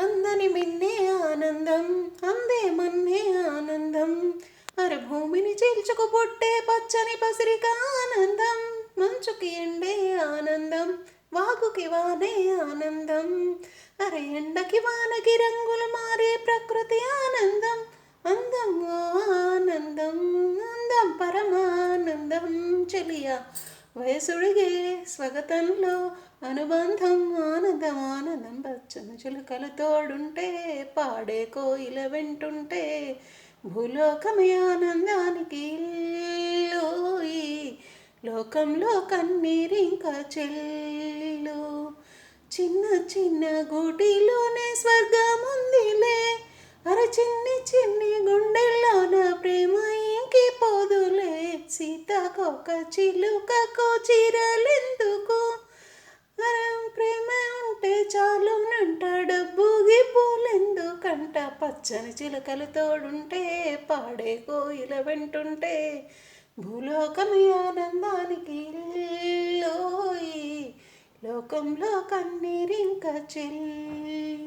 అందని మిన్నే ఆనందం అందే మన్నే ఆనందం. అర భూమిని చీల్చుకు పుట్టే పచ్చని పసిరిక ఆనందం. మంచుకి ఎండే ఆనందం వాగుకి వానే ఆనందం. అరే ఎండకి వానకి రంగులు మారే ప్రకృతి ఆనందం. అందం ఆనందం అందం పరమానందం. చెలియా వయసుడిగే స్వగతంలో అనుబంధం ఆనందం ఆనందం పచ్చని చిలుకలు తోడుంటే పాడే కోయిల వెంటుంటే భూలోకమే ఆనందానికి ఈ లోకంలో కన్నీరింకా చెల్లు. చిన్న చిన్న గూటిలోనే స్వర్గం ఉందిలే అర చిన్ని చిన్ని సీతకొక చిలుకకు చీరలెందుకు? అర ప్రేమ ఉంటే చాలు నంట డబ్బుగి పూలెందుకంట? పచ్చని చిలుకలు తోడుంటే పాడే కోయిల వెంటుంటే భూలోకమే ఆనందానికి ఇల్లోయి. లోకంలో కన్నీరింక చెల్లి